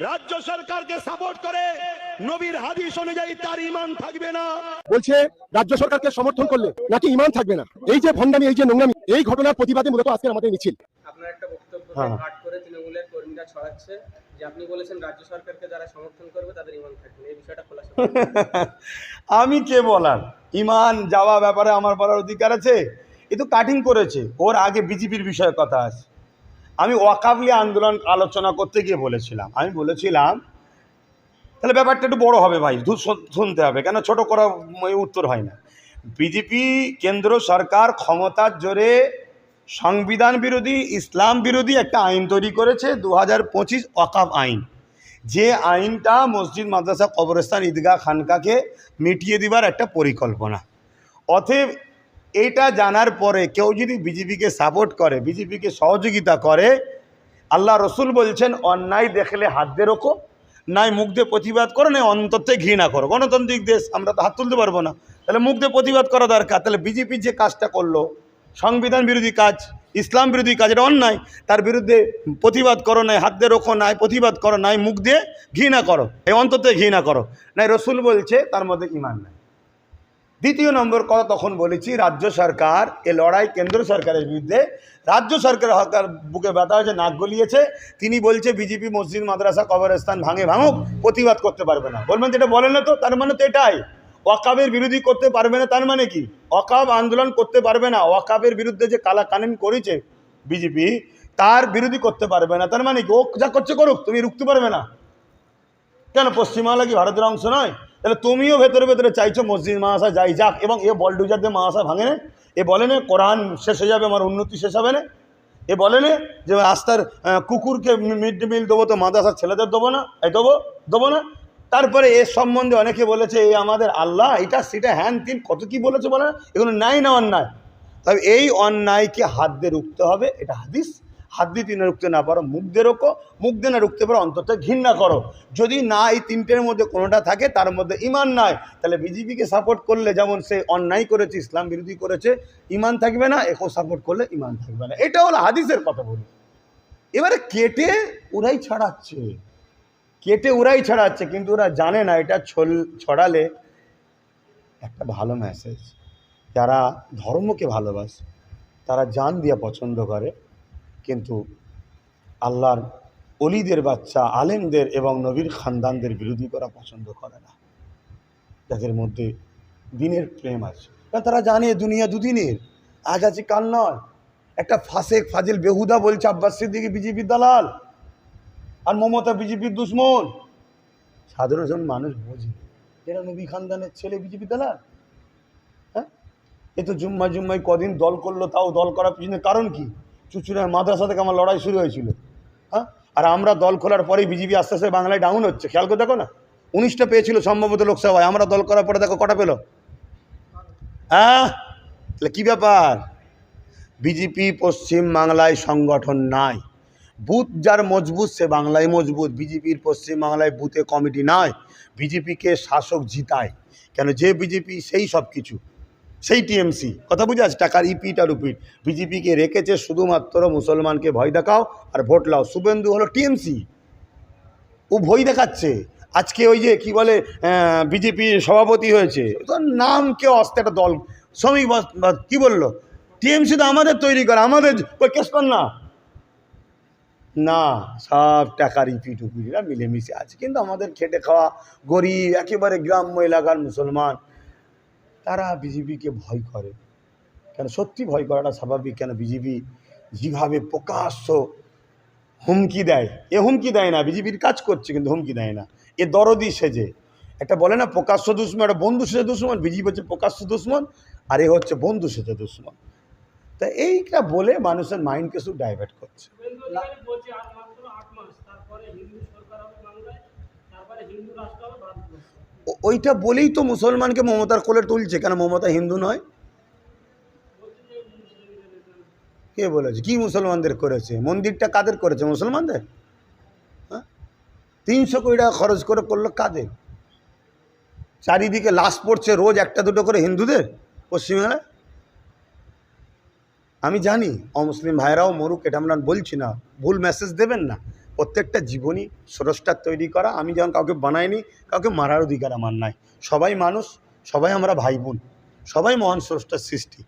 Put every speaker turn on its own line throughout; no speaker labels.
রাজ্য সরকারকে সাপোর্ট করে নবীর হাদিস অনুযায়ী তার ইমান থাকবে না।
বলছে রাজ্য সরকারকে সমর্থন করলে নাকি ইমান থাকবে না? এই যে ভণ্ডামি এই যে নোংরামি এই ঘটনার প্রতিবাদে মূলত আজকে আমাদের মিছিল।
আপনার একটা বক্তব্য
হ্যাঁ।
পাঠ করে তৃণমূলের কর্মীরা ছড়াচ্ছে যে আপনি বলেছেন রাজ্য সরকারকে যারা সমর্থন করবে তাদের ইমান থাকবে এই বিষয়টা খোলাসা
আমি কে বলার? ইমান যাওয়া ব্যাপারে আমার বলার অধিকার আছে? এ তো কাটিং করেছে। ওর আগে বিজেপির বিষয়ে কথা আছে। আমি ওয়াকাবলি আন্দোলন আলোচনা করতে গিয়ে বলেছিলাম। আমি বলেছিলাম, তাহলে ব্যাপারটা একটু বড় হবে ভাই শুনতে হবে, কেন ছোট করা উত্তর হয় না। বিজেপি, কেন্দ্র সরকার ক্ষমতার জোরে সংবিধান বিরোধী, ইসলাম বিরোধী একটা আইন তৈরি করেছে দু হাজার পঁচিশ ওয়াকাব আইন। যে আইনটা মসজিদ, মাদ্রাসা, কবরস্থান, ঈদগাহ, খানকাকে মিটিয়ে দিবার একটা পরিকল্পনা। অতএব এটা জানার পরে কেউ যদি বিজেপিকে সাপোর্ট করে, বিজেপিকে সহযোগিতা করে, আল্লাহ রসুল বলছেন, অন্যায় দেখলে হাত দিয়ে রোখো নাই মুখ দিয়ে প্রতিবাদ করো, নাই অন্ততে ঘৃণা করো। গণতান্ত্রিক দেশ, আমরা তো হাত তুলতে পারব না। তাহলে মুখ দিয়ে প্রতিবাদ করা দরকার। তাহলে বিজেপি যে কাজটা করল, সংবিধান বিরোধী কাজ, ইসলাম বিরোধী কাজ, এটা অন্যায়, তার বিরুদ্ধে প্রতিবাদ করো, নাই হাত দিয়ে রোখো নাই প্রতিবাদ করো, নাই মুখ দিয়ে ঘৃণা করো, এই অন্ততে ঘৃণা করো। নাই রসুল বলছে, তার মধ্যে ইমান নাই। দ্বিতীয় নম্বর কথা তখন বলেছি, রাজ্য সরকার, এ লড়াই কেন্দ্র সরকারের বিরুদ্ধে, রাজ্য সরকার হকার বুকে ব্যথা হয়েছে, নাক গলিয়েছে, তিনি বলছে, বিজেপি মসজিদ, মাদ্রাসা, কবরস্থান ভাঙে ভাঙুক, প্রতিবাদ করতে পারবে না। বলবেন যেটা বলেন না তো, তার মানে তো এটাই। ওয়াকাবের বিরোধী করতে পারবে না, তার মানে কি? ওয়াকাব আন্দোলন করতে পারবে না, ওয়াকাবের বিরুদ্ধে যে কালা কানুন করেছে বিজেপি, তার বিরোধী করতে পারবে না, তার মানে কি? ও যা করছে করুক, তুমি রুখতে পারবে না। কেন, পশ্চিমবাংলা কি ভারতের অংশ নয়? তাহলে তুমিও ভেতরে ভেতরে চাইছো মসজিদ মাহাসা যাই যাক, এবং এ বলডুজার দিয়ে মাহাসা ভাঙে না। এ বলে না, কোরআন শেষ হয়ে যাবে, আমার উন্নতি শেষ হবে না। এ বলে না যে রাস্তার কুকুরকে মিড ডে মিল দেবো তো মাদ্রাসার ছেলেদের দেবো না এই দেবো দেবো না। তারপরে এর সম্বন্ধে অনেকে বলেছে এই আমাদের আল্লাহ, এটা সেটা হ্যান তিন কত কি বলেছে বলে না? এগুলো ন্যায় না অন্যায়। তবে এই অন্যায়কে হাত দিয়ে রুখতে হবে, এটা হাদিস। হাত দিয়ে তিনে রুখতে না পারো, মুখ দিয়ে রোখো, মুখ দিয়ে না রুখতে পারো অন্তত ঘৃণা করো। যদি না এই তিনটের মধ্যে কোনোটা থাকে, তার মধ্যে ইমান নাই, তাহলে বিজেপিকে সাপোর্ট করলে যেমন সে অন্যায় করেছে, ইসলাম বিরোধী করেছে ইমান থাকবে না, একেও সাপোর্ট করলে ইমান থাকবে না। এটা হলো হাদিসের কথা বলি। এবারে কেটে ওরাই ছাড়াচ্ছে। কেটে ওরাই ছাড়াচ্ছে, কিন্তু ওরা জানে না, এটা ছড়ালে একটা ভালো মেসেজ যারা ধর্মকে ভালোবাসে, তারা জান দিয়া পছন্দ করে কিন্তু আল্লাহর অলিদের বাচ্চা, আলেমদের এবং নবীর খানদানদের বিরোধী করা পছন্দ করে না। যাদের মধ্যে দিনের প্রেম আছে। কারণ তারা জানে দুনিয়া দুদিনের, আজ আছে, কাল নয়। একটা ফাসেক, ফাজিল, বেহুদা বলছে, আব্বাস সিদ্দিকি বিজেপির দালাল আর মমতা বিজেপির দুশ্মন। সাধারণ মানুষ বোঝে এরা নবী খানদানের ছেলে বিজেপি দালাল? হ্যাঁ? এ তো জুম্মা জুম্মাই কদিন দল করল, তাও দল করার পিছনে কারণ কি? চুচুড়ার মাদ্রাসা থেকে আমার লড়াই শুরু হয়েছিল। হ্যাঁ? আর আমরা দল খোলার পরেই বিজেপি আস্তে আস্তে বাংলায় ডাউন হচ্ছে। খেয়াল করে দেখো না? উনিশটা পেয়েছিল সম্ভবত লোকসভায়। আমরা দল করার পরে দেখো কটা পেল? হ্যাঁ? তাহলে কী ব্যাপার? বিজেপি পশ্চিম বাংলায় সংগঠন নাই। বুথ যার মজবুত, সে বাংলায় মজবুত। বিজেপির পশ্চিম বাংলায় বুথে কমিটি নয় বিজেপিকে শাসক জিতায়। কেন? যে বিজেপি, সেই সব কিছু সেই টিএমসি। কথা বুঝে আছে টাকার ইপিট আর উপিট। বিজেপিকে রেখেছে শুধুমাত্র মুসলমানকে ভয় দেখাও আর ভোট লাও। শুভেন্দু হলো টিএমসি। ও ভয় দেখাচ্ছে। আজকে ওই যে কি বলে বিজেপির সভাপতি হয়েছে। তো নাম কেউ আসতে একটা দল, শ্রমিক কি বলল? টিএমসি তো আমাদের তৈরি করে, আমাদের ওই কেস কর না। না, সব টাকার ইপিট উপিটরা মিলেমিশে আছে। কিন্তু আমাদের খেটে খাওয়া গরিব, একেবারে গ্রাম্য এলাকার মুসলমান তারা বিজেপিকে ভয় করে। কেন? সত্যি ভয় করাটা স্বাভাবিক। কেন? বিজেপি যেভাবে প্রকাশ্য হুমকি দেয়। এ হুমকি দেয় না বিজেপির কাজ করছে কিন্তু হুমকি দেয় না। এ দরদি সেজে। একটা বলে না, প্রকাশ্য দুশ্মন, একটা বন্ধু সেজে দুশ্মন বিজেপি হচ্ছে প্রকাশ্য দুশ্মন, আর এ হচ্ছে বন্ধু সেজে দুশ্মন। তা এইটা বলে মানুষের মাইন্ডকে শুধু ডাইভার্ট করছে। ওইটা বলেই তো মুসলমানকে মমতার কোলে তুলছে, কেন মমতা হিন্দু নয়? কে বলেছে? কি মুসলমানদের করেছে? মন্দিরটা কাদের করেছে? মুসলমানদের? হ্যাঁ? তিনশো কোটি টাকা খরচ করে করল কাদের? চারিদিকে লাশ পড়ছে রোজ একটা দুটো করে হিন্দুদের পশ্চিমবাংলায়? আমি জানি, অমুসলিম ভাইরাও মরুক, এটা আমরা বলছি না। ভুল মেসেজ দেবেন না। প্রত্যেকটা জীবনই স্রষ্টার তৈরি করা। আমি যেমন কাউকে বানাইনি, কাউকে মারার অধিকার আমার নাই। সবাই মানুষ, সবাই আমরা ভাই বোন সবাই মহান স্রষ্টার সৃষ্টি।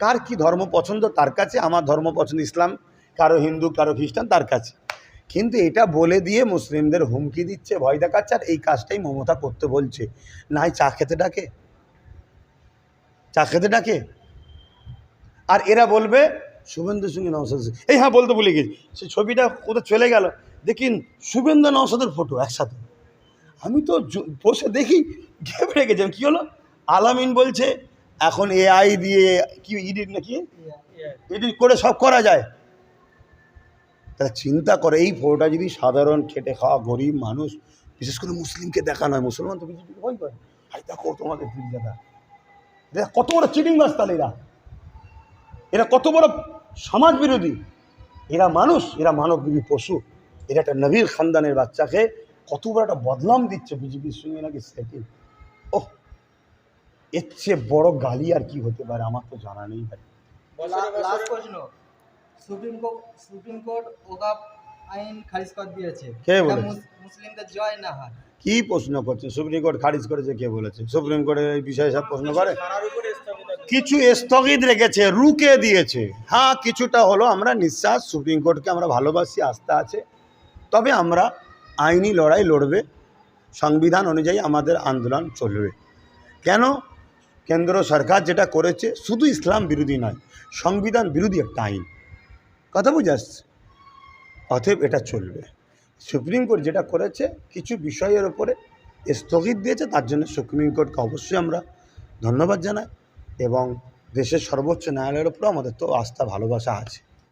কার কি ধর্ম পছন্দ, তার কাছে। আমার ধর্ম পছন্দ ইসলাম, কারও হিন্দু, কারও খ্রিস্টান, তার কাছে। কিন্তু এটা বলে দিয়ে মুসলিমদের হুমকি দিচ্ছে, ভয় দেখাচ্ছে, আর এই কাজটাই মমতা করতে বলছে। নাই চা খেতে ডাকে? চা খেতে ডাকে? আর এরা বলবে, শুভেন্দু সঙ্গে নওসাদ সিং। এই হ্যাঁ বলতে ভুলে গেছি। সে ছবিটা কোথাও চলে গেল? দেখিন শুভেন্দু নওসাদের ফটো একসাথে। আমি তো বসে দেখি ঘেবড়ে গেছিলাম কী হলো? আলামিন বলছে, এখন এআই দিয়ে কি ইডিট নাকি? এডিট করে সব করা যায়। তারা চিন্তা করে, এই ফটোটা যদি সাধারণ খেটে খাওয়া গরিব মানুষ, বিশেষ করে মুসলিমকে দেখানো হয় মুসলমান তো বিজেপি ভয় করে আরে দেখো তোমাদের ফিরে দেখা এরা কত বড় চিটিং বাস তাহলে এরা। এরা কত বড় সমাজ বিরোধী এরা মানুষ, এরা মানববিরী পশু। এরা একটা নবীর খানদানের বাচ্চাকে কত বড় একটা বদনাম দিচ্ছে বিজেপির সঙ্গে নাকি সেটিং। ওহ এর চেয়ে বড় গালি আর কি হতে পারে আমার তো জানা নেই ভাই।
লাস্ট প্রশ্ন। সুপ্রিম কোর্ট সুপ্রিম কোর্ট ওকাপ আইন খারিজ করে দিয়েছে।
কে
এটা
বলেছে?
মুসলিমদের জয় না হয়
কি প্রশ্ন করছে? সুপ্রিম কোর্ট খারিজ করেছে কে বলেছে? সুপ্রিম কোর্টে এই বিষয়ে সব প্রশ্ন করে?
মারার উপরে স্থগিত
কিছু স্থগিত রেখেছে রুকে দিয়েছে। হ্যাঁ কিছুটা হলো আমরা নিঃশ্বাস। সুপ্রিম কোর্টকে আমরা ভালোবাসি আস্থা আছে। তবে আমরা আইনি লড়াই লড়বে। সংবিধান অনুযায়ী আমাদের আন্দোলন চলবে। কেন? কেন্দ্র সরকার যেটা করেছে শুধু ইসলাম বিরোধী নয়, সংবিধান বিরোধী একটা আইন। কথা বুঝে আসছে? অতএব এটা চলবে। সুপ্রিম কোর্ট যেটা করেছে, কিছু বিষয়ের ওপরে স্থগিত দিয়েছে, তার জন্য সুপ্রিম কোর্টকে অবশ্যই আমরা ধন্যবাদ জানাই এবং দেশের সর্বোচ্চ ন্যায়ালয়ের উপরেও আমাদের তো আস্থা, ভালোবাসা আছে।